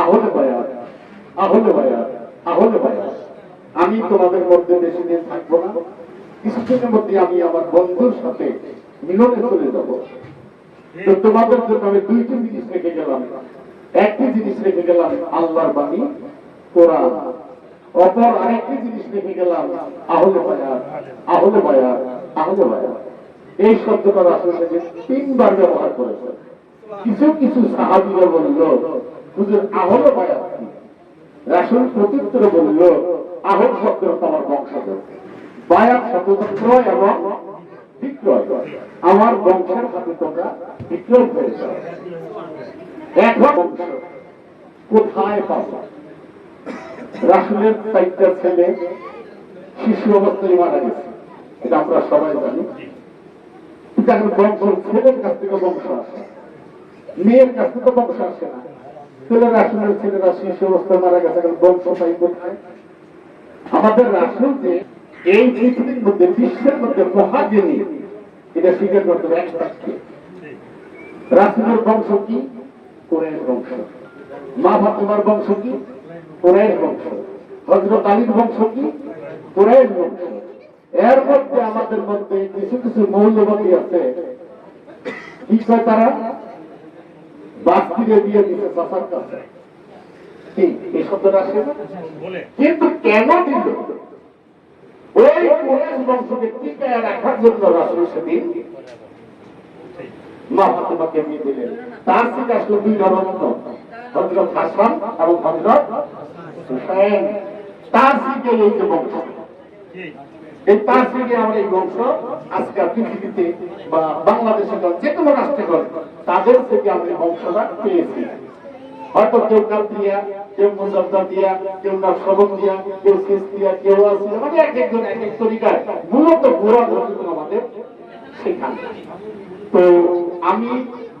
আহলে ভাইয়া আহলে ভাইয়া আহলে ভাইয়া আমি তোমাদের মধ্যে বেশি দিন থাকব না। কিছুদিনের মধ্যে আমি আমার বন্ধুর সাথে মিলনে চলে যাব। তো তোমাদের জন্য আমি দুইটি জিনিস রেখে গেলাম। একটি জিনিস রেখে গেলাম আল্লাহর বাণী, কোরআন। অপর আরেকটি জিনিস রেখে গেলাম আহলে ভাইয়া আহলে ভাইয়া আহলে ভাইয়া এই শব্দটা রাসূল তিনবার ব্যবহার করেছে কিছু কিছু সাহাবীরা বলল হুজুর ভাইয়া কি? রাসূল প্রত্যুত্তরে বলল আহল শব্দ আমার বংশধর। বায়াত শব্দ এবং বিক্রয়। আমার বংশের সাথে তোমরা বিক্রয় করেছ। এখন বংশ, কোথায় পাবো? রাসূলের চারটা ছেলে শিশু অবস্থায় মারা গেছে। এটা আমরা সবাই জানি কিন্তু এখন বংশ, ছেলের কাছ থেকে বংশ আসে। মেয়ের কাছ থেকে বংশ আসে না। ছেলের রাসূলের ছেলেরা শিশু অবস্থায় মারা গেছে, এখন বংশ পাই কোথায়? আমাদের রাসূল যে এই পৃথিবীর মধ্যে, বিশ্বের মধ্যে মহাজনী, এটা স্বীকার করতে হবে রাসূলের বংশ কি? কোরআনের বংশ। মা ফাতেমার বংশ কি? কোরআনের বংশ। হযরত আলীর বংশ কি? কোরআনের বংশ। এর মধ্যে আমাদের মধ্যে কিছু কিছু মৌলবাদী আছে। কি কয় তারা? বাস্তিরে দিয়ে দিতে চাষার কাছে। এই শব্দটা আসে কিন্তু কেন দিল? ওই কোরআন বংশকে টিকায় রাখার জন্য রাসূল সেদিন মা ফাতেমাকে বিয়ে দিলেন। তার থেকে আসলো দুই রত্ন হযরত হাসান এবং হযরত হুসাইন। তার থেকে এই যে বংশ। এই তার থেকে আমরা এই বংশ আজকে পৃথিবীতে বা বাংলাদেশে যে কোনো রাষ্ট্রে হোক, তাদের থেকে এই বংশটা পেয়েছি। হয়তো কেউ কাপ দিয়া কেউ মুজব্দা দিয়া কেউ না সবক দিয়া কেউ দিয়া কেউ আছে মানে এক একজন এক এক তরিকায় মূলত গোড়া ধর্ম আমাদের সেখানে। তো আমি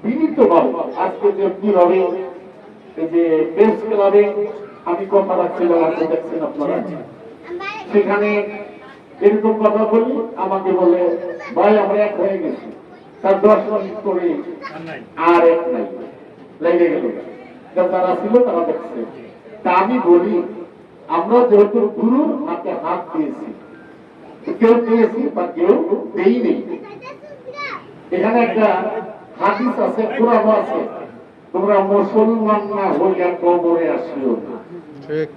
বিনীত ভাবে আজকে যে কীভাবে এই যে বেঞ্চ ক্লাবে আমি কথা রাখছিলাম আপনি দেখছেন আপনারা। সেখানে এরকম কথা বলি আমাকে বলে ভাই আমরা এক হয়ে গেছি। তার দশ করে আর এক নাই। লেগে গেল। ছিল তারা দেখছে। তা আমি বলি আমরা যেহেতু গুরুর হাতে হাত দিয়েছি কেউ পেয়েছি বা কেউ দেই নেই এখানে একটা হাদিস আছে কোরআন আছে। তোমরা মুসলমান না হইয়া কবরে আসিও না। ঠিক।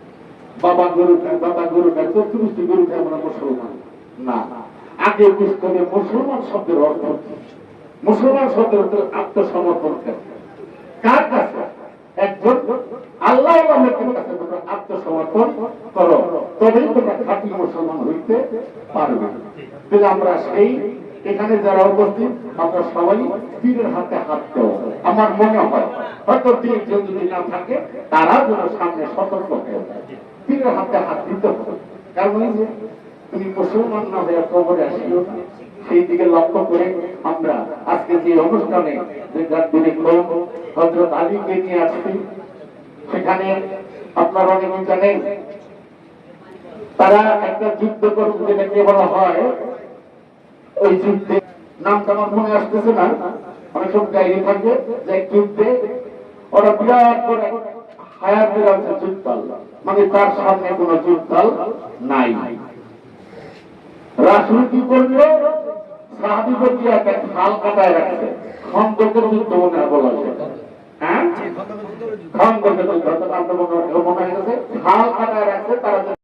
বাবা গরু বাবা গরু চতুর্থী গরু খায় আমরা মুসলমান না। আগে বুঝতে হবে মুসলমান শব্দের অর্থ কি? মুসলমান অর্থ আত্মসমর্পণ করে। কাছে? একজন। আল্লাহ আত্মসমর্পণ করো। তবেই তোমরা খাঁটি মুসলমান হইতে পারবে। তাহলে আমরা সেই, এখানে যারা উপস্থিত, আমরা সবাই পীরের হাতে হাত দেবো। আমার মনে হয়, হয়তো তিনজন যদি না থাকে, তারা যেন সামনে সতর্ক হয়ে যায়। পীরের হাতে হাত দিতে হবে। কারণ যে, তুমি মুসলমান না হয়ে কবরে আসিও সেই দিকে লক্ষ্য করে আমরা আজকে যে অনুষ্ঠানে যে গাদ্দিনী কৌম হজরত আলীকে নিয়ে আসছি, সেখানে আপনারা অনেকে জানেন, তারা একটা যুদ্ধ করছে যেটাকে বলা হয়, ওই যুদ্ধে, নামটা আমার মনে আসতেছে না, অনেক সব ডায়েরি থাকে, যে যুদ্ধে ওরা বিরাট করে হায়াতের আছে যুদ্ধাল মানে তার সামনে কোনো যুদ্ধাল নাই। রাসুল কি করল সাহাবিদের দিয়ে একটা খাল কাটায় রাখছে। খন্দকের যুদ্ধ মনে হয় বলা হ্যাঁ? খন্দকের যুদ্ধ খাল কাটায় রাখছে, তারা